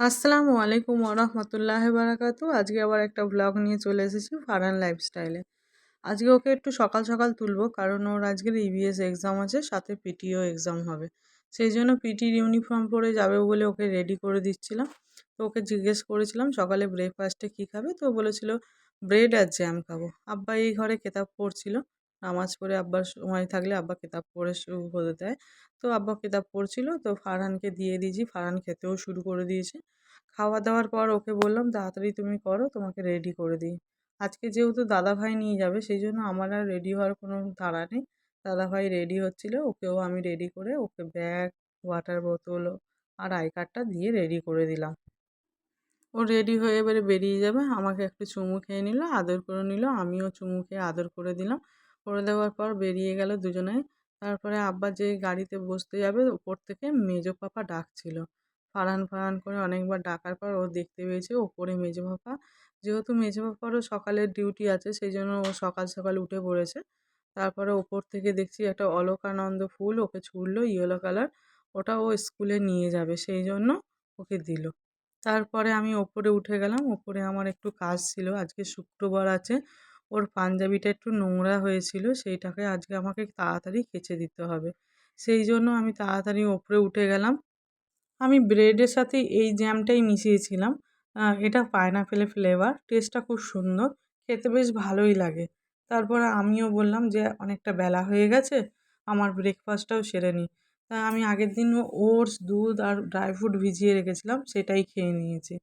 আসসালামু আলাইকুম ওরহমতুল্লাহ বারাকাতু। আজকে আবার একটা ব্লগ নিয়ে চলে এসেছি ফারহান লাইফস্টাইলে আজকে ওকে একটু সকাল সকাল তুলবো কারণ ওর আজকের ইবিএস এক্সাম আছে, সাথে পিটিও এক্সাম হবে। সেই জন্য পিটির ইউনিফর্ম পরে যাবে বলে ওকে রেডি করে দিচ্ছিলাম। তো ওকে জিজ্ঞেস করেছিলাম, সকালে ব্রেকফাস্টে কী খাবে? তো বলেছিল ব্রেড আর জ্যাম খাব। আব্বা এই ঘরে কেতাব পড়ছিল। নামাজ পড়ে আব্বার সময় থাকলে আব্বা কেতাব পড়ে শুরু করে দেয়। তো আব্বা কেতাব পড়ছিল, তো ফারহানকে দিয়ে দিয়েছি, ফারহান খেতেও শুরু করে দিয়েছে। খাওয়া দাওয়ার পর ওকে বললাম, তাড়াতাড়ি তুমি করো, তোমাকে রেডি করে দিই। আজকে যেহেতু দাদাভাই নিয়ে যাবে, সেই জন্য আমার আর রেডি হওয়ার কোনো তাড়া নেই। দাদাভাই রেডি হচ্ছিল, ওকেও আমি রেডি করে ওকে ব্যাগ ওয়াটার বোতল আর আই কার্ডটা দিয়ে রেডি করে দিলাম। ও রেডি হয়ে এবারে বেরিয়ে যাবে, আমাকে একটু চুমু খেয়ে নিল, আদর করে নিল, আমিও চুমু খেয়ে আদর করে দিলাম। করে দেওয়ার পর বেরিয়ে গেল দুজনে। তারপরে আব্বা যে গাড়িতে বসতে যাবে, ওপর থেকে মেজো পাপা ডাকছিল। ফারহান ফারহান করে অনেকবার ডাকার পর ও দেখতে পেয়েছে ওপরে মেজো পাপা। যেহেতু মেজো পাপারও সকালের ডিউটি আছে, সেই জন্য ও সকাল সকাল উঠে পড়েছে। তারপরে ওপর থেকে দেখছি একটা অলকানন্দ ফুল ওকে ছুড়লো, ইয়েলো কালার। ওটা ও স্কুলে নিয়ে যাবে, সেই জন্য ওকে দিল। তারপরে আমি ওপরে উঠে গেলাম। ওপরে আমার একটু কাজ ছিল। আজকে শুক্রবার আছে। ওর পাঞ্জাবিটা একটু নোংরা হয়েছিল, সেইটাকে আজকে আমাকে তাড়াতাড়ি কেচে দিতে হবে। সেই জন্য আমি তাড়াতাড়ি ওপরে উঠে গেলাম। আমি ব্রেডের সাথে এই জ্যামটাই মিশিয়েছিলাম। এটা পাইনাপেলের ফ্লেভার, টেস্টটা খুব সুন্দর, খেতে বেশ ভালোই লাগে। তারপরে আমিও বললাম যে, অনেকটা বেলা হয়ে গেছে, আমার ব্রেকফাস্টটাও সেরে নিই তাই আমি আগের দিন ওটস, দুধ আর ড্রাই ফ্রুট ভিজিয়ে রেখেছিলাম, সেটাই খেয়ে নিয়েছি।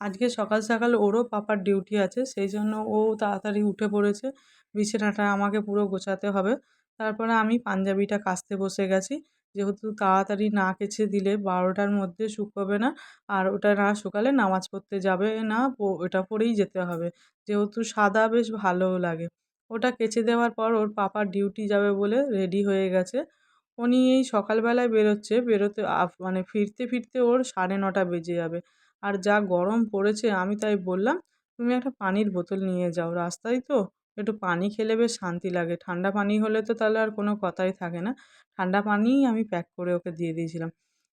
আজকে সকাল সকাল ওরও পাপার ডিউটি আছে, সেই জন্য ও তাড়াতাড়ি উঠে পড়েছে। বিছানাটা আমাকে পুরো গোছাতে হবে। তারপরে আমি পাঞ্জাবিটা কাচতে বসে গেছি। যেহেতু তাড়াতাড়ি না কেচে দিলে বারোটার মধ্যে শুকোবে না, আর ওটা না শুকালে নামাজ পড়তে যাবে না ওটা পরেই যেতে হবে। যেহেতু সাদা বেশ ভালোও লাগে। ওটা কেচে দেওয়ার পর ওর পাপার ডিউটি যাবে বলে রেডি হয়ে গেছে। উনি এই সকালবেলায় বেরোচ্ছে, বেরোতে মানে ফিরতে ফিরতে ওর সাড়ে নটা বেজে যাবে। আর যা গরম পড়েছে আমি তাই বললাম, তুমি একটা পানির বোতল নিয়ে যাও রাস্তায় তো, একটু পানি খেলে বেশ শান্তি লাগে। ঠান্ডা পানি হলে তো তাহলে আর কোনো কথাই থাকে না। ঠান্ডা পানিই আমি প্যাক করে ওকে দিয়ে দিয়েছিলাম।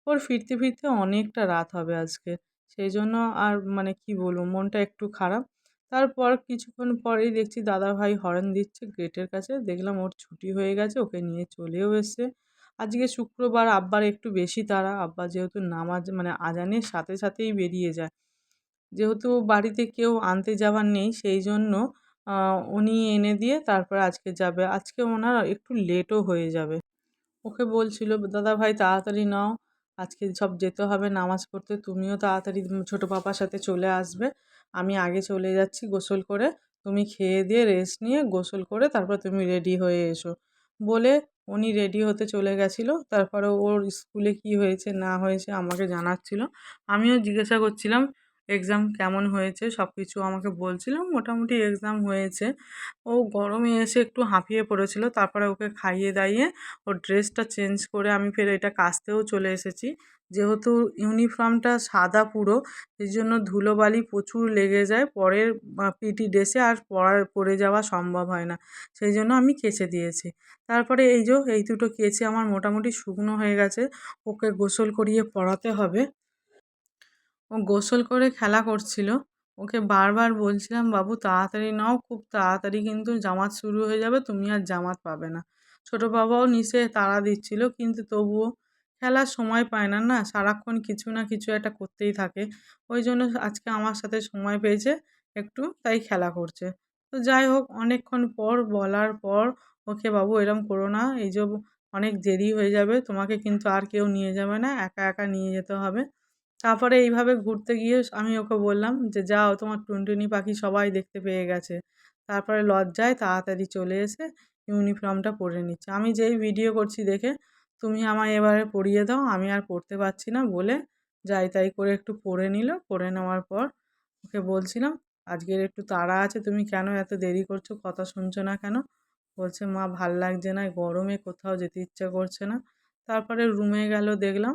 ওর ফিরতে ফিরতে অনেকটা রাত হবে আজকে। সেই জন্য আর মানে কি বলব, মনটা একটু খারাপ। তারপর কিছুক্ষণ পরেই দেখছি দাদাভাই হর্ন দিচ্ছে গেটের কাছে। দেখলাম ওর ছুটি হয়ে গেছে, ওকে নিয়ে চলেও এসছে। আজকে শুক্রবার, আব্বার একটু বেশি তারা আব্বা যেহেতু নামাজ মানে আজানের সাথে সাথেই বেরিয়ে যায়। যেহেতু বাড়িতে কেউ আনতে যাওয়ার নেই, সেই জন্য উনি এনে দিয়ে তারপর আজকে যাবে। আজকে ওনার একটু লেটও হয়ে যাবে। ওকে বলছিল, দাদা ভাই, তাড়াতাড়ি নাও। আজকে সব যেতে হবে নামাজ পড়তে। তুমিও তাড়াতাড়ি ছোটো পাপার সাথে চলে আসবে। আমি আগে চলে যাচ্ছি গোসল করে। তুমি খেয়ে দিয়ে রেস্ট নিয়ে গোসল করে তারপর তুমি রেডি হয়ে এসো। বলে উনি রেডি হতে চলে গেছিল। তারপরে ওর স্কুলে কি হয়েছে, না হয়েছে আমাকে জানাচ্ছিল। আমিও জিজ্ঞাসা করছিলাম এক্সাম কেমন হয়েছে? সব কিছু আমাকে বলছিল মোটামুটি এক্সাম হয়েছে। ও গরমে এসে একটু হাঁপিয়ে পড়েছিল। তারপরে ওকে খাইয়ে দাইয়ে ওর ড্রেসটা চেঞ্জ করে আমি ফের এটা কাচতেও চলে এসেছি। যেহেতু ইউনিফর্মটা সাদা পুরো এই জন্য ধুলোবালি প্রচুর লেগে যায় পরের পিটি ড্রেসে আর পরার পরে যাওয়া সম্ভব হয় না। সেই জন্য আমি কেচে দিয়েছি। তারপরে এই যে, এই দুটো কেচে আমার মোটামুটি শুকনো হয়ে গেছে, ওকে গোসল করিয়ে পড়াতে হবে। ও গোসল করে খেলা করছিল, ওকে বারবার বলছিলাম, বাবু, তাড়াতাড়ি নাও, খুব তাড়াতাড়ি কিন্তু জামাত শুরু হয়ে যাবে, তুমি আর জামাত পাবে না। ছোটো বাবাও নিচে তাড়া দিচ্ছিল, কিন্তু তবুও খেলার সময় পায় না না? সারাক্ষণ কিছু না কিছু একটা করতেই থাকে। ওই জন্য আজকে আমার সাথে সময় পেয়েছে একটু, তাই খেলা করছে। তো যাই হোক, অনেকক্ষণ পর, বলার পর, ওকে বাবু, এরম করো না। এই যে অনেক দেরি হয়ে যাবে, তোমাকে কিন্তু আর কেউ নিয়ে যাবে না, একা একা নিয়ে যেতে হবে। তারপরে এইভাবে ঘুরতে গিয়ে আমি ওকে বললাম যে, যাও, তোমার টুনটুনি পাখি সবাই দেখতে পেয়ে গেছে। তারপরে লজ্জায় তাড়াতাড়ি চলে এসে ইউনিফর্মটা পরে নিচ্ছে। আমি যেই ভিডিও করছি দেখে তুমি আমায় এবারে পড়িয়ে দাও, আমি আর পড়তে পারছি না বলে যাই তাই করে একটু পড়ে নিল। পরে নেওয়ার পর ওকে বলছিলাম, আজকের একটু তাড়া আছে, তুমি কেন এত দেরি করছ? কথা শুনছো না কেন? বলছে, মা, ভালো লাগছে না গরমে কোথাও যেতে ইচ্ছা করছে না। তারপরে রুমে গেল, দেখলাম,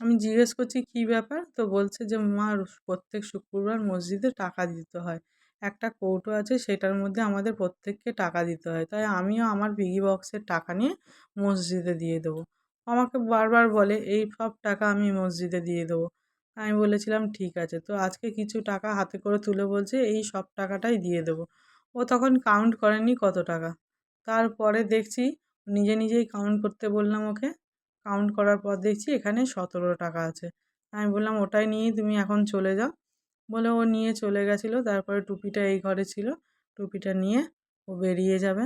আমি জিজ্ঞেস করছি, কী ব্যাপার? তো বলছে যে, মা, প্রত্যেক শুক্রবার মসজিদে টাকা দিতে হয়। একটা কৌটো আছে, সেটার মধ্যে আমাদের প্রত্যেককে টাকা দিতে হয়। তাই আমিও আমার পিগি বক্সের টাকা নিয়ে মসজিদে দিয়ে দেবো। আমাকে বারবার বলে, এই সব টাকা আমি মসজিদে দিয়ে দেবো। আমি বলেছিলাম, ঠিক আছে। তো আজকে কিছু টাকা হাতে করে তুলে বলছে, এই সব টাকাটাই দিয়ে দেবো। ও তখন কাউন্ট করেনি কত টাকা। তারপরে দেখছি, নিজে নিজেই কাউন্ট করতে বললাম ওকে। কাউন্ট করার পর দেখছি এখানে সতেরো টাকা আছে। আমি বললাম, ওটাই নিয়েই তুমি এখন চলে যাও। বলে ও নিয়ে চলে গেছিল। তারপরে টুপিটা এই ঘরে ছিল। টুপিটা নিয়ে ও বেরিয়ে যাবে।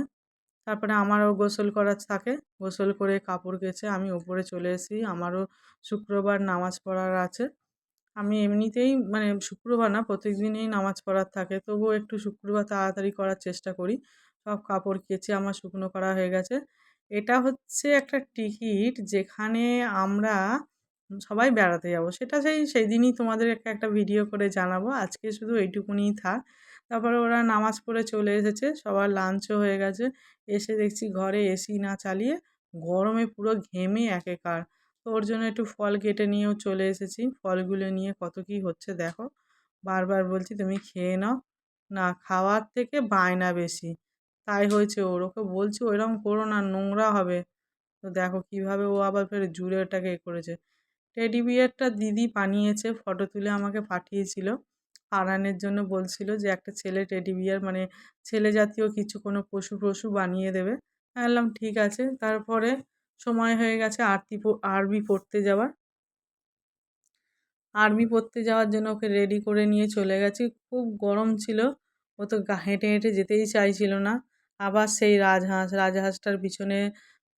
তারপরে আমারও গোসল করার থাকে। গোসল করে কাপড় কেচে আমি ওপরে চলে এসেছি। আমারও শুক্রবার নামাজ পড়ার আছে। আমি এমনিতেই মানে শুক্রবার না প্রত্যেক দিনেই নামাজ পড়ার থাকে। তবুও একটু শুক্রবার তাড়াতাড়ি করার চেষ্টা করি। সব কাপড় কেচে আমার শুকনো করা হয়ে গেছে। এটা হচ্ছে একটা টিকিট যেখানে আমরা সবাই বেড়াতে যাব। সেটা সেই সেই দিনই তোমাদের একটা একটা ভিডিও করে জানাব। আজকে শুধু এইটুকুনিই থাক। তারপরে ওরা নামাজ পড়ে চলে এসেছে। সবার লাঞ্চও হয়ে গেছে। এসে দেখছি ঘরে এসি না চালিয়ে গরমে পুরো ঘেমে একেকার। তো ওর জন্য একটু ফল কেটে নিয়েও চলে এসেছি। ফলগুলো নিয়ে কত কী হচ্ছে দেখো। বারবার বলছি, তুমি খেয়ে নাও। না, খাওয়ার থেকে বায়না বেশি। তাই হয়েছে ওর। ওকে বলছি, ওইরকম করো না, নোংরা হবে। তো দেখো কীভাবে ও আবার ফের জুড়ে ওটাকে এ করেছে। টেডি বিয়ারটা দিদি বানিয়েছে ফটো তুলে আমাকে পাঠিয়েছিল। আনানের জন্য বলছিল যে, একটা ছেলে টেডি বিয়ার মানে ছেলে জাতীয় কিছু কোনো পশু পশু বানিয়ে দেবে। বললাম, ঠিক আছে। তারপরে সময় হয়ে গেছে আরতি আরবি পড়তে যাওয়ার। আরবি পড়তে যাওয়ার জন্য ওকে রেডি করে নিয়ে চলে গেছি। খুব গরম ছিল। ও তো হেঁটে হেঁটে যেতেই চাইছিল না। আবার সেই রাজহাঁস, রাজহাঁসটার পিছনে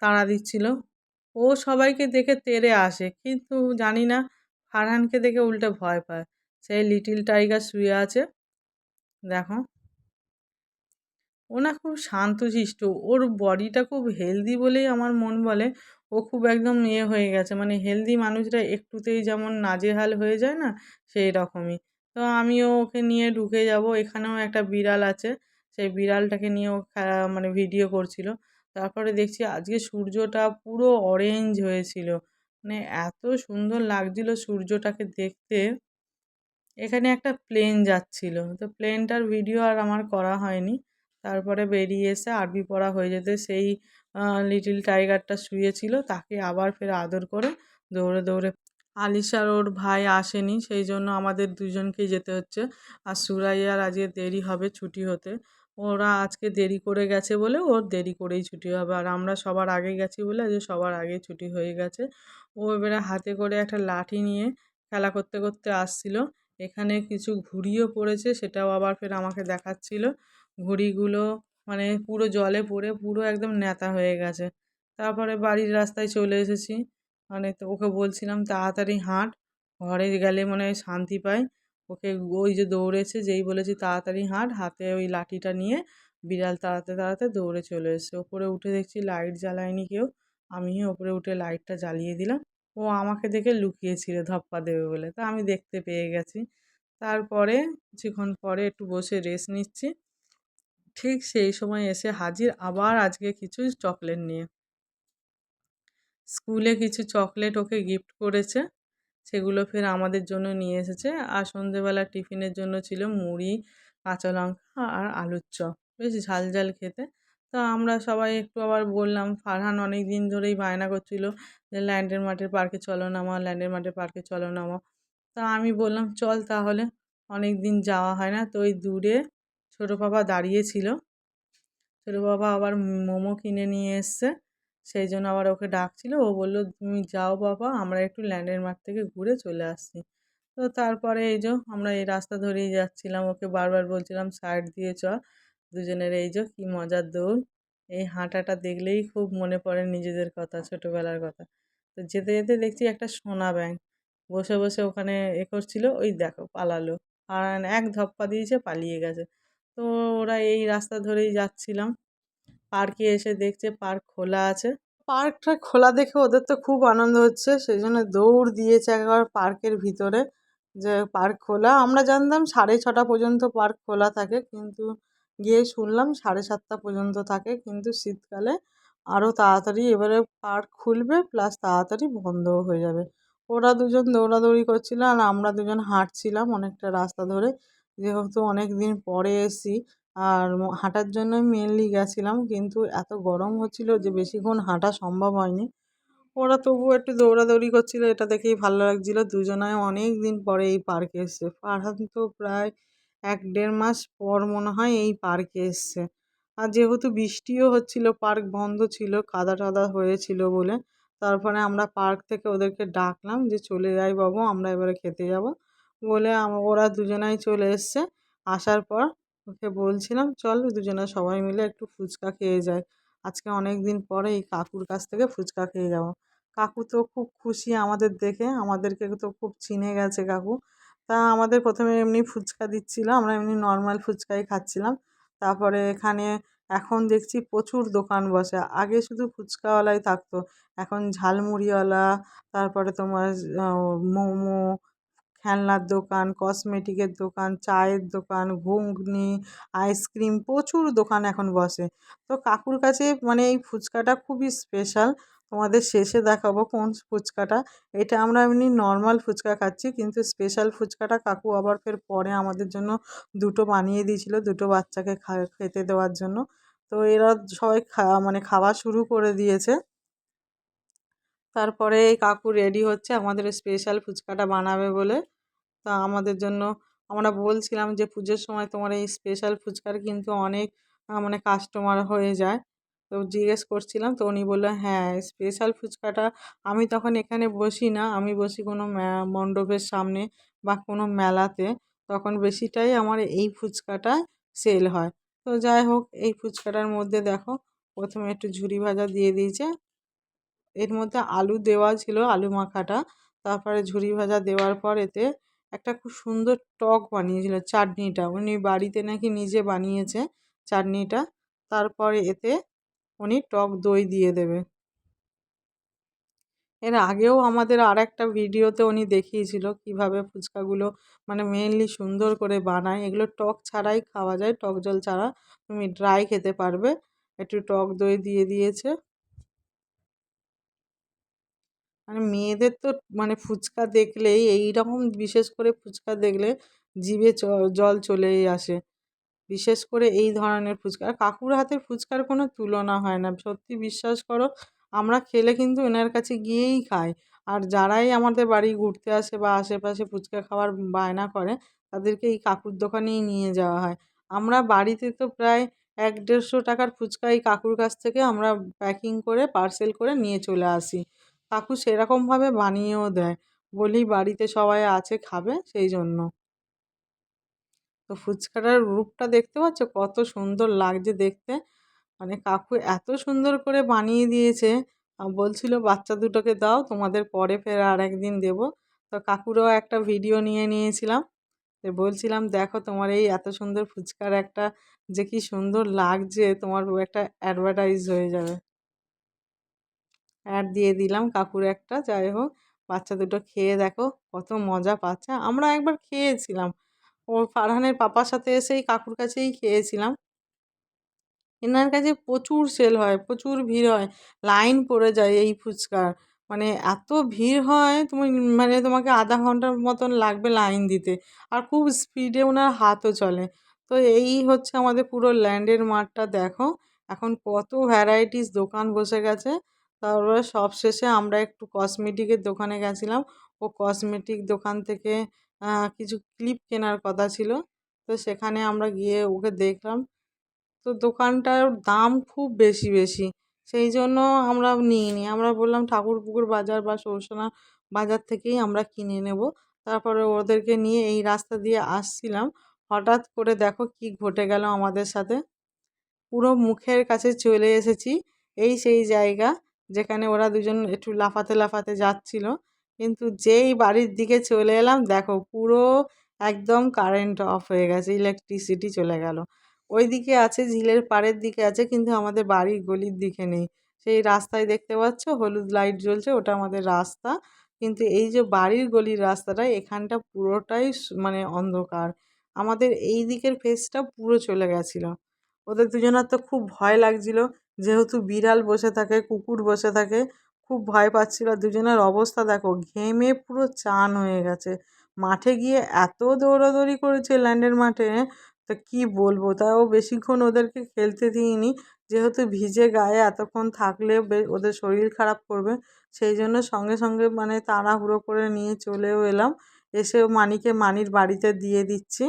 তাড়া দিচ্ছিল। ও সবাইকে দেখে তেড়ে আসে। কিন্তু জানি না, ফারহানকে দেখে উল্টে ভয় পায়। সেই লিটিল টাইগার শুয়ে আছে। দেখো। ও না খুব শান্তশিষ্ট। ওর বডিটা খুব হেলদি বলেই আমার মন বলে। ও খুব একদম ইয়ে হয়ে গেছে। মানে হেলদি মানুষরা একটুতেই যেমন নাজেহাল হয়ে যায় না, সেই রকমই। তো আমিও ওকে নিয়ে ঢুকে যাব। এখানেও একটা বিড়াল আছে। সেই বিড়ালটাকে নিয়েও মানে ভিডিও করছিল। তারপরে দেখছি আজকে সূর্যটা পুরো অরেঞ্জ হয়েছিল। মানে এত সুন্দর লাগছিল সূর্যটাকে দেখতে। এখানে একটা প্লেন যাচ্ছিল। তো প্লেনটার ভিডিও আর আমার করা হয়নি। তারপরে বেরিয়ে এসে আরবি পড়া হয়ে যেতে সেই লিটিল টাইগারটা শুয়েছিল। তাকে আবার ফের আদর করে দৌড়ে দৌড়ে আলিশার ওর ভাই আসেনি। সেই জন্য আমাদের দুজনকেই যেতে হচ্ছে। আর সুরাইয়ার আজকে দেরি হবে ছুটি হতে। ওরা আজকে দেরি করে গেছে বলে ওর দেরি করেই ছুটি হবে। আর আমরা সবার আগে গেছি বলে আজকে সবার আগে ছুটি হয়ে গেছে। ও এবারে হাতে করে একটা লাঠি নিয়ে খেলা করতে করতে আসছিল। এখানে কিছু ঘুড়িও পড়েছে, সেটাও আবার ফের আমাকে দেখাচ্ছিল। ঘুড়িগুলো মানে পুরো জলে পড়ে, পুরো একদম ন্যাতা হয়ে গেছে। তারপরে বাড়ির রাস্তায় চলে এসেছি। মানে তো ওকে বলছিলাম, তাড়াতাড়ি হাঁট, ঘরে গেলে মনে হয় শান্তি পায়। ওকে ওই যে দৌড়েছে, যেই বলেছি তাড়াতাড়ি হাঁট, হাতে ওই লাঠিটা নিয়ে বিড়াল তাড়াতে তাড়াতে দৌড়ে চলে এসছে। ওপরে উঠে দেখছি লাইট জ্বালায়নি কেউ। আমি ওপরে উঠে লাইটটা জ্বালিয়ে দিলাম। ও আমাকে দেখে লুকিয়েছিল, ধপ্পা দেবে বলে। তা আমি দেখতে পেয়ে গেছি। তারপরে কিছুক্ষণ পরে একটু বসে রেস্ট নিচ্ছি। ঠিক সেই সময় এসে হাজির আবার আজকে কিছু চকলেট নিয়ে। স্কুলে কিছু চকলেট ওকে গিফট করেছে। সেগুলো ফের আমাদের জন্য নিয়ে এসেছে। আর সন্ধেবেলা টিফিনের জন্য ছিল মুড়ি, কাঁচা লঙ্কা আর আলুর চপ। বেশ ঝাল ঝাল খেতে। তো আমরা সবাই একটু আবার বললাম, ফারহান অনেক দিন ধরেই বায়না করছিল যে, ল্যান্ডের মাঠের পার্কে চলো না মা ল্যান্ডের মাঠের পার্কে চলো না মা তা আমি বললাম, চল তাহলে অনেক দিন যাওয়া হয় না। তো ওই দূরে ছোটো পাপা দাঁড়িয়েছিল ছোটো পাপা আবার মোমো কিনে নিয়ে এসছে। সেই জন্য আবার ওকে ডাকছিল। ও বলল, তুমি যাও বাবা, আমরা একটু ল্যান্ডের মাঠ থেকে ঘুরে চলে আসছি। তো তারপরে এই যে আমরা এই রাস্তা ধরেই যাচ্ছিলাম। ওকে বারবার বলছিলাম, সাইড দিয়ে চ দুজনের এই যে কী মজার দৌড়। এই হাঁটাটা দেখলেই খুব মনে পড়ে নিজেদের কথা, ছোটোবেলার কথা। তো যেতে যেতে দেখছি একটা সোনা ব্যাংক। বসে বসে ওখানে এ করছিল, ওই দেখো পালালো। আর এক ধপ্পা দিয়েছে, পালিয়ে গেছে। তো ওরা এই রাস্তা ধরেই যাচ্ছিলাম। পার্কে এসে দেখছে পার্ক খোলা আছে। পার্কটা খোলা দেখে ওদের তো খুব আনন্দ হচ্ছে সেই জন্য দৌড় দিয়েছে একবার পার্কের ভিতরে যে পার্ক খোলা। আমরা জানতাম সাড়ে ছটা পর্যন্ত পার্ক খোলা থাকে, কিন্তু গিয়ে শুনলাম সাড়ে সাতটা পর্যন্ত থাকে, কিন্তু শীতকালে আরও তাড়াতাড়ি এবারে পার্ক খুলবে, প্লাস তাড়াতাড়ি বন্ধও হয়ে যাবে। ওরা দুজন দৌড়াদৌড়ি করছিল, আর আমরা দুজন হাঁটছিলাম অনেকটা রাস্তা ধরে। যেহেতু অনেক দিন পরে এসেছি আর হাঁটার জন্যই মেনলি গেছিলাম, কিন্তু এত গরম হচ্ছিল যে বেশিক্ষণ হাঁটা সম্ভব হয়নি। ওরা তবুও একটু দৌড়াদৌড়ি করছিল, এটা দেখেই ভালো লাগছিল। দুজনায় অনেক দিন পরে এই পার্কে এসছে। ফারহান তো প্রায় এক দেড় মাস পর মনে হয় এই পার্কে এসছে। আর যেহেতু বৃষ্টিও হচ্ছিল, পার্ক বন্ধ ছিল, কাদা টাদা হয়েছিল বলে, তারপরে আমরা পার্ক থেকে ওদেরকে ডাকলাম যে, চলে যাই বাবু, আমরা এবারে খেতে যাব। বলে ওরা দুজনাই চলে এসছে। আসার পর ওকে বলছিলাম, চল দুজনে সবাই মিলে একটু ফুচকা খেয়ে যাই। আজকে অনেক দিন পরে এই কাকুর কাছ থেকে ফুচকা খেয়ে যাব। কাকু তো খুব খুশি আমাদের দেখে, আমাদেরকে তো খুব চিনে গেছে কাকু। তা আমাদের প্রথমে এমনি ফুচকা দিচ্ছিল, আমরা এমনি নর্মাল ফুচকাই খাচ্ছিলাম। তারপরে এখানে এখন দেখছি প্রচুর দোকান বসে। আগে শুধু ফুচকাওয়ালাই থাকতো, এখন ঝালমুড়িওয়ালা, তারপরে তোমার মোমো খেলনার দোকান কসমেটিকের দোকান, চায়ের দোকান, ঘুগনি আইসক্রিম প্রচুর দোকান এখন বসে। তো কাকুর কাছে মানে এই ফুচকাটা খুবই স্পেশাল তোমাদের শেষে দেখাবো কোন ফুচকাটা। এটা আমরা এমনি নর্মাল ফুচকা খাচ্ছি, কিন্তু স্পেশাল ফুচকাটা কাকু আবার ফের পরে আমাদের জন্য দুটো বানিয়ে দিয়েছিল, দুটো বাচ্চাকে খেতে দেওয়ার জন্য। তো এরা সবাই মানে খাওয়া শুরু করে দিয়েছে। তারপরে কাকু রেডি হচ্ছে, আমাদের স্পেশাল ফুচকাটা বানাবে বলে। তা আমাদের জন্য আমরা বলছিলাম যে পুজোর সময় তোমার এই স্পেশাল ফুচকার কিন্তু অনেক মানে কাস্টমার হয়ে যায়। তো জিজ্ঞেস করছিলাম, তো উনি বলল হ্যাঁ স্পেশাল ফুচকাটা আমি তখন এখানে বসি না। আমি বসি কোনো মণ্ডপের সামনে বা কোনো মেলাতে। তখন বেশিটাই আমার এই ফুচকাটা সেল হয়। তো যাই হোক, এই ফুচকাটার মধ্যে দেখো, প্রথমে একটু ঝুরি ভাজা দিয়ে দিয়েছে। এর মধ্যে আলু দেওয়া ছিল, আলু মাখাটা। তারপরে ঝুরি ভাজা দেওয়ার পর এতে একটা খুব সুন্দর টক বানিয়েছিল, চাটনিটা। উনি বাড়িতে নাকি নিজে বানিয়েছে চাটনিটা। তারপরে এতে উনি টক দই দিয়ে দেবে। এর আগেও আমাদের আর একটা ভিডিওতে উনি দেখিয়েছিল কীভাবে ফুচকাগুলো মানে মেনলি সুন্দর করে বানায়। এগুলো টক ছাড়াই খাওয়া যায়, টক জল ছাড়া তুমি ড্রাই খেতে পারবে। একটু টক দই দিয়ে দিয়েছে। মানে মেয়েদের তো মানে ফুচকা দেখলেই এই রকম বিশেষ করে ফুচকা দেখলে জিভে জল চলেই আসে। বিশেষ করে এই ধরনের ফুচকা। আর কাকুর হাতের ফুচকার কোনো তুলনা হয় না। সত্যি বিশ্বাস করো, আমরা খেলে কিন্তু এনার কাছে গিয়েই খাই। আর যারাই আমাদের বাড়ি ঘুরতে আসে বা আশেপাশে ফুচকা খাওয়ার বায়না করে, তাদেরকে এই কাকুর দোকানেই নিয়ে যাওয়া হয়। আমরা বাড়িতে তো প্রায় এক দেড়শো টাকার ফুচকা এই কাকুর কাছ থেকে আমরা প্যাকিং করে পার্সেল করে নিয়ে চলে আসি। কাকু সেরকমভাবে বানিয়েও দেয়। বলি, বাড়িতে সবাই আছে, খাবে? সেই জন্য। তো ফুচকাটার রূপটা দেখতে পাচ্ছ? কত সুন্দর লাগছে দেখতে। মানে কাকু এত সুন্দর করে বানিয়ে দিয়েছে। বলছিল, বাচ্চা দুটোকে দাও, তোমাদের পরে ফের আর একদিন দেবো। তো কাকুরও একটা ভিডিও নিয়ে নিয়েছিলাম। তো বলছিলাম, দেখো তোমার এই এত সুন্দর ফুচকার একটা যে কি সুন্দর লাগছে, তোমার একটা অ্যাডভার্টাইজ হয়ে যাবে। অ্যাড দিয়ে দিলাম কাকুর একটা, যাই হোক। বাচ্চা দুটো খেয়ে দেখো কত মজা পাচ্ছে। আমরা একবার খেয়েছিলাম। ওর ফারহানের পাপার সাথে এসেই কাকুর কাছেই খেয়েছিলাম। এনার কাছে প্রচুর সেল হয়, প্রচুর ভিড় হয়। লাইন পড়ে যায় এই ফুচকার। মানে এত ভিড় হয়, তুমি মানে তোমাকে আধা ঘণ্টার মতন লাগবে লাইন দিতে। আর খুব স্পিডে ওনার হাতও চলে। তো এই হচ্ছে আমাদের পুরো ল্যান্ডের মাঠটা, দেখো। এখন কত ভ্যারাইটিস দোকান বসে গেছে। তারপরে সবশেষে আমরা একটু কসমেটিকের দোকানে গেছিলাম। ও কসমেটিক দোকান থেকে কিছু ক্লিপ কেনার কথা ছিল। তো সেখানে আমরা গিয়ে ওকে দেখলাম। তো দোকানটার দাম খুব বেশি বেশি। সেই জন্য আমরা নিইনি আমরা বললাম, ঠাকুরপুকুর বাজার বা সরসনা বাজার থেকেই আমরা কিনে নেব। তারপরে ওদেরকে নিয়ে এই রাস্তা দিয়ে আসছিলাম। হঠাৎ করে দেখো কি ঘটে গেল আমাদের সাথে। পুরো মুখের কাছে চলে এসেছি। এই সেই জায়গা। যেখানে ওরা দুজন একটু লাফাতে লাফাতে যাচ্ছিল। কিন্তু যেই বাড়ির দিকে চলে এলাম, দেখো পুরো একদম কারেন্ট অফ হয়ে গেছে ইলেকট্রিসিটি চলে গেল। ওই দিকে আছে, ঝিলের পাড়ের দিকে আছে, কিন্তু আমাদের বাড়ির গলির দিকে নেই। সেই রাস্তায় দেখতে পাচ্ছ, হলুদ লাইট জ্বলছে, ওটা আমাদের রাস্তা। কিন্তু এই যে বাড়ির গলির রাস্তাটা, এখানটা পুরোটাই মানে অন্ধকার। আমাদের এই দিকের ফেসটা পুরো চলে গেছিল। ওদের দুজনের তো খুব ভয় লাগছিল। যেহেতু বিড়াল বসে থাকে, কুকুর বসে থাকে, খুব ভয় পাচ্ছিল দুজনের অবস্থা। দেখো, ঘেমে পুরো চান হয়ে গেছে। মাঠে গিয়ে এত দৌড়াদৌড়ি করেছে ল্যান্ডের মাঠে, তা কী বলব? তাও বেশিক্ষণ ওদেরকে খেলতে দিইনি। যেহেতু ভিজে গায়ে এতক্ষণ থাকলে ওদের শরীর খারাপ করবে, সেই জন্য সঙ্গে সঙ্গে মানে তাড়াহুড়ো করে নিয়ে চলেও এলাম। এসেও মানিকে মানির বাড়িতে দিয়ে দিচ্ছি।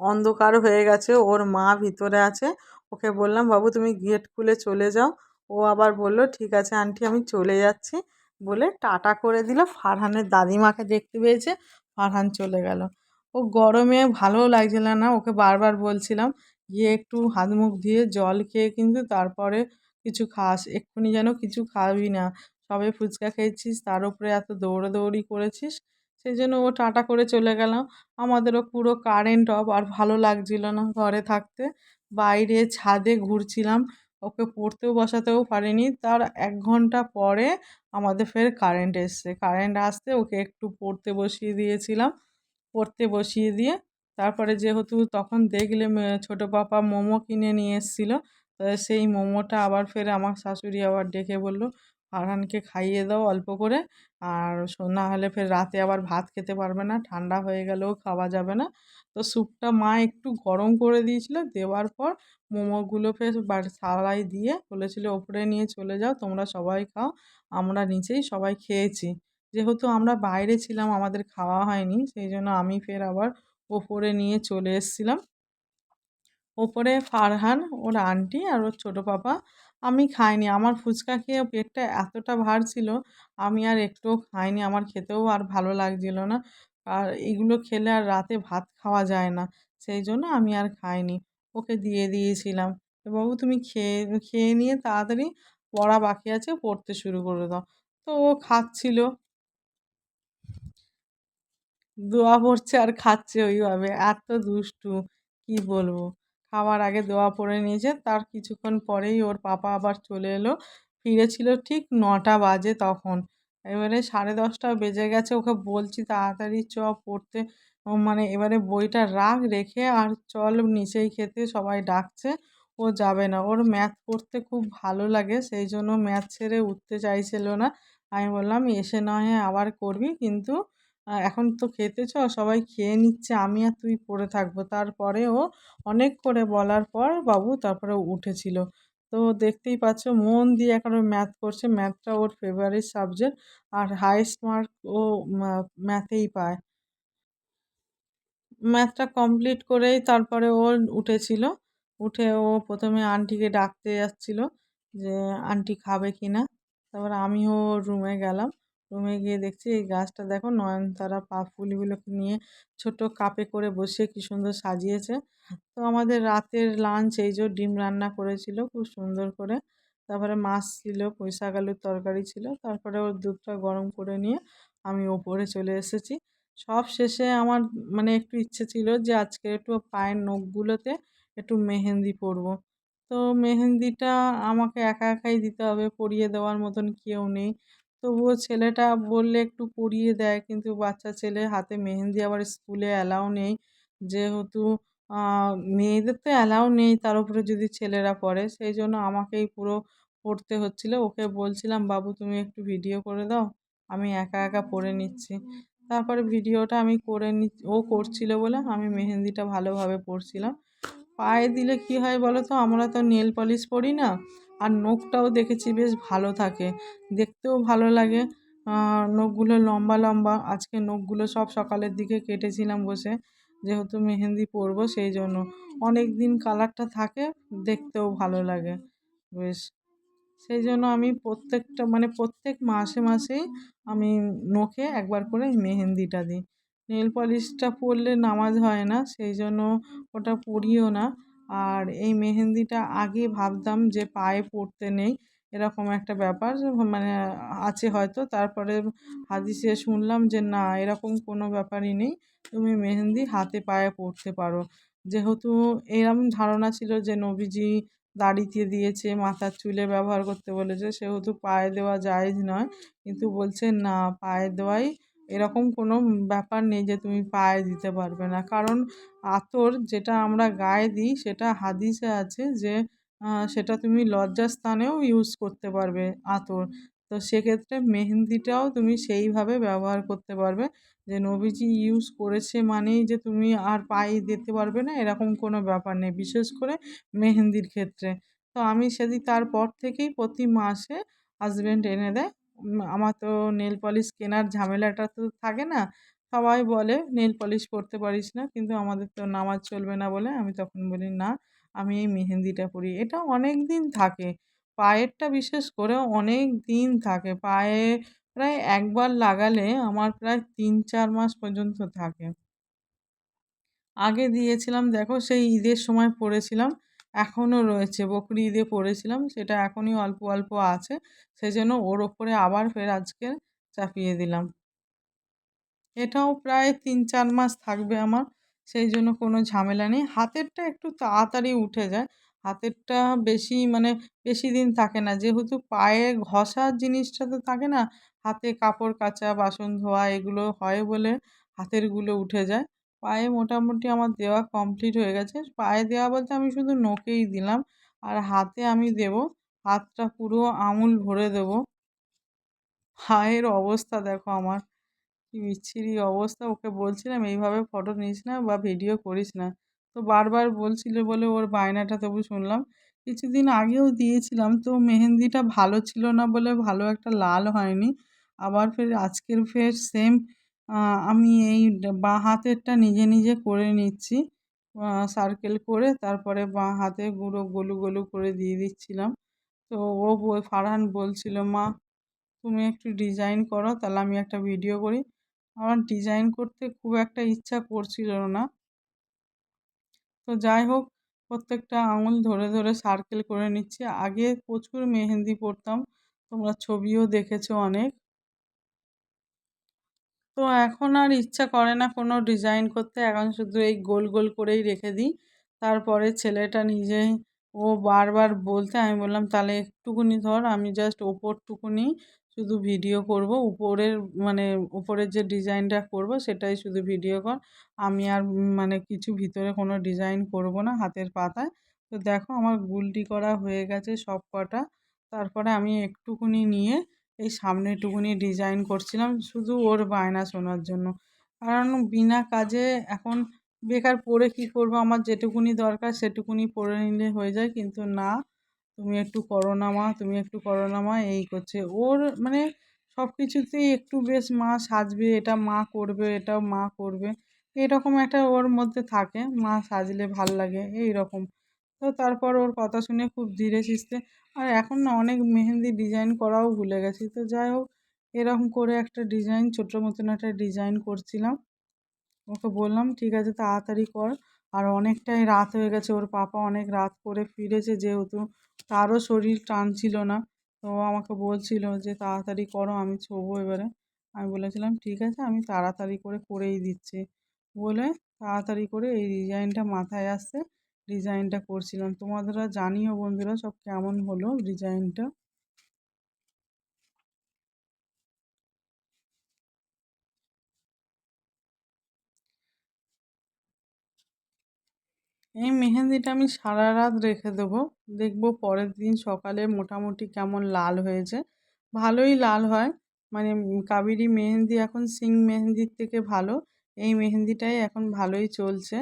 অন্ধকার হয়ে গেছে, ওর মা ভিতরে আছে। ওকে বললাম, বাবু, তুমি গেট খুলে চলে যাও। ও আবার বলল, ঠিক আছে আন্টি, আমি চলে যাচ্ছি। বলে টাটা করে দিল। ফারহানের দাদিমাকে দেখতে পেয়েছে, ফারহান চলে গেল। ও গরমে ভালোও লাগছিল না, ওকে বারবার বলছিলাম, গিয়ে একটু হাত মুখ দিয়ে জল খেয়ে কিন্তু তারপরে কিছু খাস, এক্ষুনি যেন কিছু খাবি না। সবে ফুচকা খেয়েছিস, তার উপরে এত দৌড়াদৌড়ি করেছিস। সেই জন্য ও টাটা করে চলে গেলাম। আমাদেরও পুরো কারেন্ট অফ আর ভালো লাগছিল না ঘরে থাকতে। বাইরে ছাদে ঘুরছিলাম। ওকে পড়তেও বসাতেও পারিনি। তার এক ঘণ্টা পরে আমাদের ফের কারেন্ট এসছে। কারেন্ট আসতে ওকে একটু পড়তে বসিয়ে দিয়েছিলাম। পড়তে বসিয়ে দিয়ে তারপরে যেহেতু তখন দেখলে ছোট পাপা মোমো কিনে নিয়ে এসেছিল। সেই মোমোটা আবার ফের আমার শাশুড়ি আবার ডেকে বলল ফারহানকে খাইয়ে দাও অল্প করে। আর না হলে ফের রাতে আবার ভাত খেতে পারবে না, ঠান্ডা হয়ে গেলেও খাওয়া যাবে না। তো স্যুপটা মা একটু গরম করে দিয়েছিল, দেওয়ার পর মোমোগুলো ফের সালাই দিয়ে বলেছিল, ওপরে নিয়ে চলে যাও, তোমরা সবাই খাও, আমরা নিচেই সবাই খেয়েছি। যেহেতু আমরা বাইরে ছিলাম, আমাদের খাওয়া হয়নি, সেই জন্য আমি ফের আবার ওপরে নিয়ে চলে এসেছিলাম। ওপরে ফারহান, ওর আন্টি আর ওর ছোটো পাপা আমি খাইনি। আমার ফুচকা খেয়ে পেটটা এতটা ভার ছিল, আমি আর একটুও খাইনি। আমার খেতেও আর ভালো লাগছিল না। আর এগুলো খেলে আর রাতে ভাত খাওয়া যায় না। সেই জন্য আমি আর খাইনি। ওকে দিয়ে দিয়েছিলাম। বাবু, তুমি খেয়ে খেয়ে নিয়ে তাড়াতাড়ি পড়া বাকি আছে, পড়তে শুরু করে দাও। তো ও খাচ্ছিল। দোয়া পড়ছে আর খাচ্ছে ওইভাবে। এত দুষ্টু, কি বলব? খাওয়ার আগে দোয়া পড়ে নিয়েছে। তার কিছুক্ষণ পরেই ওর পাপা আবার চলে এলো। ফিরেছিল ঠিক নটা বাজে তখন। এবারে সাড়ে দশটা বেজে গেছে, ওকে বলছি তাড়াতাড়ি চ পড়তে। মানে এবারে বইটা রাগ রেখে আর চল নিচেই খেতে সবাই ডাকছে। ও যাবে না। ওর ম্যাথ পড়তে খুব ভালো লাগে, সেই জন্য ম্যাথ ছেড়ে উঠতে চাইছিল না। আমি বললাম, এসে নয় আবার করবি? কিন্তু এখন তো খেতে চ সবাই খেয়ে নিচ্ছে, আমি আর তুই পড়ে থাকব। তারপরে ও অনেক করে বলার পর বাবু তারপরে উঠেছিল। তো দেখতেই পাচ্ছ, মন দিয়ে একেবারে ম্যাথ করছে ম্যাথটা ওর ফেভারিট সাবজেক্ট আর হাইয়েস্ট মার্ক ও ম্যাথেই পায়। ম্যাথটা কমপ্লিট করেই তারপরে ও উঠেছিল। উঠে ও প্রথমে আন্টিকে ডাকতে যাচ্ছিল যে, আন্টি খাবে কি না তারপর আমিও রুমে গেলাম। রুমে গিয়ে দেখছি এই গাছটা দেখো নয়নতারা, পা ফুলগুলোকে নিয়ে ছোট কাপে করে বসিয়ে কি সুন্দর সাজিয়েছে। তো আমাদের রাতের লাঞ্চ এই যে ডিম রান্না করেছিল খুব সুন্দর করে। তারপরে মাছ ছিল, পুঁইশাক আলুর তরকারি ছিল। তারপরে ওর দুধটা গরম করে নিয়ে আমি ওপরে চলে এসেছি। সব শেষে আমার মানে একটু ইচ্ছে ছিল যে আজকে একটু পায়ের নখগুলোতে একটু মেহেন্দি পরবো। তো মেহেন্দিটা আমাকে একা একাই দিতে হবে, পরিয়ে দেওয়ার মতন কেউ নেই। তবুও ছেলেটা বললে একটু পরিয়ে দেয়। কিন্তু বাচ্চা ছেলে হাতে মেহেন্দি আবার স্কুলে অ্যালাউ নেই। যেহেতু মেয়েদের তো অ্যালাউ নেই তার উপরে যদি ছেলেরা পড়ে। সেই জন্য আমাকেই পুরো পড়তে হচ্ছিল। ওকে বলছিলাম, বাবু, তুমি একটু ভিডিও করে দাও। আমি একা একা পড়ে নিচ্ছি। তারপরে ভিডিওটা আমি করে নি, ও করছিল বলে আমি মেহেন্দিটা ভালোভাবে পড়ছিলাম। পায়ে দিলে কি হয় বলো তো? আমরা তো নেল পলিশ পরি না। আর নখটাও দেখেছি বেশ ভালো থাকে। দেখতেও ভালো লাগে। নখগুলো লম্বা লম্বা। আজকে নখগুলো সব সকালের দিকে কেটেছিলাম বসে। যেহেতু মেহেন্দি পরবো সেই জন্য। অনেক দিন কালারটা থাকে, দেখতেও ভালো লাগে। বেশ। সেই জন্য আমি প্রত্যেকটা মানে প্রত্যেক মাসে, মাসেই আমি নখে একবার করে মেহেন্দিটা দিই। নেল পলিশটা পরলে নামাজ হয় না, সেই জন্য ওটা পরিও না। আর এই মেহেন্দিটা আগে ভাবতাম যে পায়ে পরতে নেই, এরকম একটা ব্যাপার। মানে আছে হয়তো, তারপরে হাদিসে শুনলাম যে না, এরকম কোনো ব্যাপারই নেই, তুমি মেহেন্দি হাতে পায়ে পরতে পারো। যেহেতু এরম ধারণা ছিল যে নবীজি দাড়িতে দিয়েছে, মাথার চুলে ব্যবহার করতে বলেছে, সেহেতু পায়ে দেওয়া জায়েজ নয়। কিন্তু বলছে না, পায়ে দেওয়াই এরকম কোনো ব্যাপার নেই যে তুমি পায়ে দিতে পারবে না। কারণ আতর যেটা আমরা গায়ে দিই সেটা হাদিসে আছে যে সেটা তুমি লজ্জাস্থানেও ইউজ করতে পারবে আতর। তো সেক্ষেত্রে মেহেন্দিটাও তুমি সেইভাবে ব্যবহার করতে পারবে যে, নবীজি ইউজ করেছে মানেই যে তুমি আর পায়ে দিতে পারবে না, এরকম কোনো ব্যাপার নেই, বিশেষ করে মেহেন্দির ক্ষেত্রে। তো আমি সেদিন তারপর থেকেই প্রতি মাসে হাজব্যান্ড এনে দেয় আমার তো নেল পলিশ কেনার ঝামেলাটা তো থাকে না। সবাই বলে নেল পলিশ করতে পারিস না। কিন্তু আমাদের তো নামাজ চলবে না বলে আমি তখন বলি, না, আমি এই মেহেন্দিটা পরি। এটা অনেক দিন থাকে। পায়েরটা বিশেষ করে অনেক দিন থাকে। পায়ে প্রায় একবার লাগালে আমার প্রায় তিন, চার মাস পর্যন্ত থাকে। আগে দিয়েছিলাম, দেখো সেই ঈদের সময় পরেছিলাম। এখনও রয়েছে। বকরি ঈদে পরেছিলাম সেটা এখনই অল্প অল্প আছে। সেজন্য ওর ওপরে আবার ফের আজকে চাপিয়ে দিলাম। এটাও প্রায় তিন, চার মাস থাকবে আমার সেই জন্য কোনো ঝামেলা নেই। হাতেরটা একটু তাড়াতাড়ি উঠে যায়। হাতেরটা বেশি মানে বেশি দিন থাকে না। যেহেতু পায়ে ঘষার জিনিসটা তো থাকে না, হাতে কাপড় কাচা, বাসন ধোয়া, এগুলো হয় বলে হাতেরগুলো উঠে যায়। পায়ে মোটামুটি আমার দেওয়া কমপ্লিট হয়ে গেছে। পায়ে দেওয়া বলতে আমি শুধু নোকেই দিলাম আর হাতে আমি দেব, হাতটা পুরো আঙুল ভরে দেবো। পায়ের অবস্থা দেখো আমার, কি বিচ্ছিরি অবস্থা। ওকে বলছিলাম, এইভাবে ফটো নিস না বা ভিডিও করিস না। তো বারবার বলছিল বলে ওর বায়নাটা তবু শুনলাম। কিছুদিন আগেও দিয়েছিলাম, তো মেহেন্দিটা ভালো ছিল না বলে ভালো একটা লাল হয়নি। আবার ফের আজকের ফের সেম আমি এই বাঁ হাতেরটা নিজে নিজে করে নিচ্ছি। সার্কেল করে তারপরে বাঁ হাতে গুঁড়ো গলু গলু করে দিয়ে দিচ্ছিলাম। তো ও ফারহান বলছিল, মা, তুমি একটু ডিজাইন করো, তাহলে আমি একটা ভিডিও করি। আমার ডিজাইন করতে খুব একটা ইচ্ছা করছিল না। তো যাই হোক, প্রত্যেকটা আঙুল ধরে ধরে সার্কেল করে নিচ্ছি। আগে প্রচুর মেহেন্দি পরতাম, তোমরা ছবিও দেখেছ অনেক। তো এখন আর ইচ্ছা করে না কোনো ডিজাইন করতে। এখন শুধু এই গোল গোল করেই রেখে দিই। তারপরে ছেলেটা নিজেই ও বারবার বলতে, আমি বললাম, তাহলে একটুকুনি ধর, আমি জাস্ট ওপরটুকুনি শুধু ভিডিও করব। উপরের মানে উপরের যে ডিজাইনটা করব, সেটাই শুধু ভিডিও কর। আমি আর মানে কিছু ভিতরে কোনো ডিজাইন করব না হাতের পাতায়। তো দেখো, আমার গুলটি করা হয়ে গেছে সব কটা তারপরে আমি একটুকুনি নিয়ে এই সামনেটুকুনি ডিজাইন করছিলাম, শুধু ওর বায়না শোনার জন্য। কারণ বিনা কাজে এখন বেকার পরে কী করব? আমার যেটুকুনি দরকার সেটুকুনি পরে নিলে হয়ে যায়। কিন্তু না, তুমি একটু করো না মা, তুমি একটু করো না মা, এই করছে। ওর মানে সব কিছুতেই একটু বেশ মা সাজবে, এটা মা করবে, এটাও মা করবে। এরকম একটা ওর মধ্যে থাকে, মা সাজলে ভালো লাগে এই রকম তো তারপর ওর কথা শুনে খুব ধীরে সুস্থে আর এখন না অনেক মেহেন্দি ডিজাইন করাও ভুলে গেছি। তো যাই হোক, এরকম করে একটা ডিজাইন ছোটো মতন একটা ডিজাইন করছিলাম। ওকে বললাম, ঠিক আছে, তাড়াতাড়ি কর। আর অনেকটাই রাত হয়ে গেছে, ওর পাপা অনেক রাত করে ফিরেছে যেহেতু, তারও শরীর টানছিল না। তো আমাকে বলছিল যে, তাড়াতাড়ি করো, আমি ছোবো এবারে। আমি বলেছিলাম, ঠিক আছে, আমি তাড়াতাড়ি করে করেই দিচ্ছি। বলে তাড়াতাড়ি করে এই ডিজাইনটা মাথায় আসছে। ডিজাইনটা করছিলাম। তোমাদেরও জানিও বন্ধুরা সব কেমন হলো ডিজাইনটা? এই মেহেন্দিটা আমি সারা রাত রেখে দেবো। দেখব পরের দিন সকালে মোটামুটি কেমন লাল হয়েছে। ভালোই লাল হয়। মানে কাবেরী মেহেন্দি এখন সিং মেহেন্দির থেকে ভালো। এই মেহেন্দিটাই এখন ভালোই চলছে।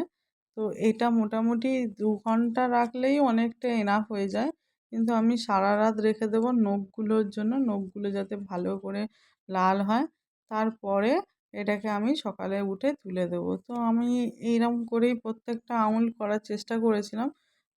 তো এটা মোটামুটি দু ঘণ্টা রাখলেই অনেকটা এনাফ হয়ে যায়। কিন্তু আমি সারা রাত রেখে দেবো নখগুলোর জন্য, নখগুলো যাতে ভালো করে লাল হয়। তারপরে এটাকে আমি সকালে উঠে তুলে দেবো। তো আমি এইরকম করেই প্রত্যেকটা আঙুল করার চেষ্টা করেছিলাম।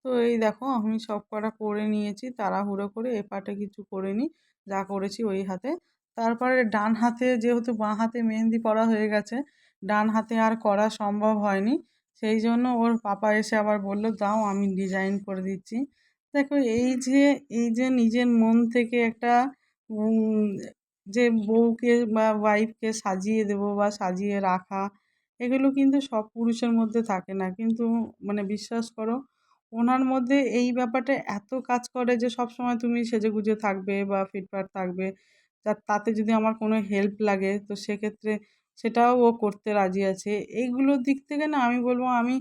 তো এই দেখো আমি সব কটা করে নিয়েছি, তাড়াহুড়ো করে এ পাটে কিছু করে করিনি যা করেছি ওই হাতে। তারপরে ডান হাতে যেহেতু বাঁ হাতে মেহেন্দি করা হয়ে গেছে, ডান হাতে আর করা সম্ভব হয়নি। সেই জন্য ওর পাপা এসে আবার বলল, দাও, আমি ডিজাইন করে দিচ্ছি। দেখো, এই যে এই যে নিজের মন থেকে একটা যে বউকে বা ওয়াইফকে সাজিয়ে দেবো বা সাজিয়ে রাখা, এগুলো কিন্তু সব পুরুষের মধ্যে থাকে না। কিন্তু মানে বিশ্বাস করো, ওনার মধ্যে এই ব্যাপারটা এত কাজ করে যে সব সময় তুমি সেজেগুজে থাকবে বা ফিটফাট থাকবে। তাতে যদি আমার কোনো হেল্প লাগে, তো সেক্ষেত্রে সেটাও ও করতে রাজি আছে। এইগুলোর দিক থেকে না আমি বলব আমি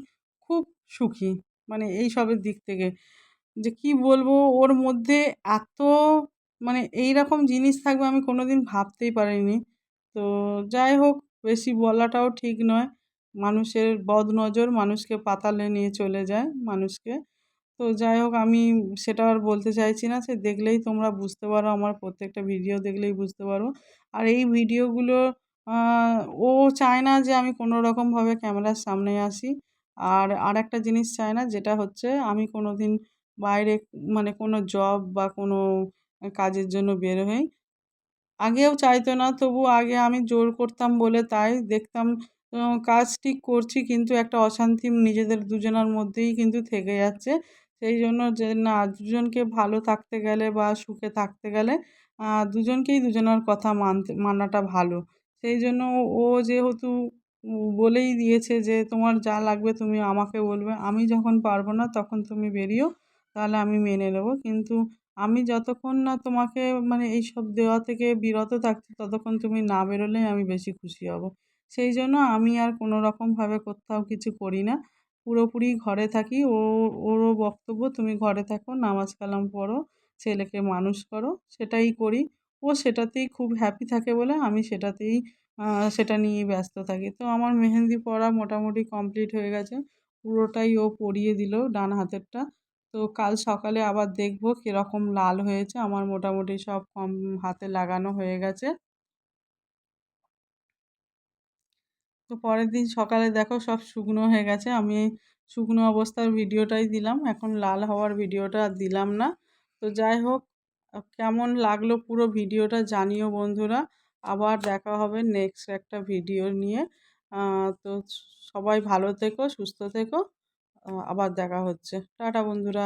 খুব সুখী মানে এই সবের দিক থেকে। যে কি বলব, ওর মধ্যে এত মানে এই রকম জিনিস থাকবে আমি কোনো দিন ভাবতেই পারিনি। তো যাই হোক, বেশি বলাটাও ঠিক নয়। মানুষের বদনজর মানুষকে পাতালে নিয়ে চলে যায় মানুষকে। তো যাই হোক, আমি সেটা আর বলতে চাইছি না, সে দেখলেই তোমরা বুঝতে পারো, আমার প্রত্যেকটা ভিডিও দেখলেই বুঝতে পারো। আর এই ভিডিওগুলো ও চায় না যে আমি কোনো রকমভাবে ক্যামেরার সামনে আসি। আর আর একটা জিনিস চায় না, যেটা হচ্ছে আমি কোনো দিন বাইরে মানে কোনো জব বা কোনো কাজের জন্য বের হই। আগেও চাইতো না, তবু আগে আমি জোর করতাম বলে তাই দেখতাম কাজ ঠিক করছি কিন্তু একটা অশান্তি নিজেদের দুজনের মধ্যেই কিন্তু থেকে যাচ্ছে। সেই জন্য যে না, দুজনকে ভালো থাকতে গেলে বা সুখে থাকতে গেলে দুজনকেই দুজনের কথা মানতে, মানাটা ভালো। সেই জন্য ও যেহেতু বলেই দিয়েছে যে, তোমার যা লাগবে তুমি আমাকে বলবে। আমি যখন পারব না তখন তুমি বেরিও, তাহলে আমি মেনে নেব। কিন্তু আমি যতক্ষণ না তোমাকে মানে এইসব দেওয়া থেকে বিরত থাকছি, ততক্ষণ তুমি না বেরোলেই আমি বেশি খুশি হব। সেই জন্য আমি আর কোনো রকমভাবে কোথাও কিছু করি না। পুরোপুরি ঘরে থাকি। ও, ওরও বক্তব্য, তুমি ঘরে থাকো, নামাজ কালাম পড়ো, ছেলেকে মানুষ করো। সেটাই করি। ও সেটাতেই খুব হ্যাপি থাকে বলে আমি সেটাতেই সেটা নিয়ে ব্যস্ত থাকি। তো আমার মেহেন্দি পড়া মোটামুটি কমপ্লিট হয়ে গেছে। পুরোটাই ও পরিয়ে দিল ডান হাতেরটা। তো কাল সকালে আবার দেখব কীরকম লাল হয়েছে। আমার মোটামুটি সব কম হাতে লাগানো হয়ে গেছে। তো পরের দিন সকালে দেখো সব শুকনো হয়ে গেছে। আমি শুকনো অবস্থার ভিডিওটাই দিলাম। এখন লাল হওয়ার ভিডিওটা দিলাম না। তো যাই হোক কেমন লাগল পুরো ভিডিওটা জানিও বন্ধুরা। আবার দেখা হবে নেক্সট একটা ভিডিও নিয়ে। তো সবাই ভালো থেকো, সুস্থ থেকো। আবার দেখা হচ্ছে। টাটা বন্ধুরা।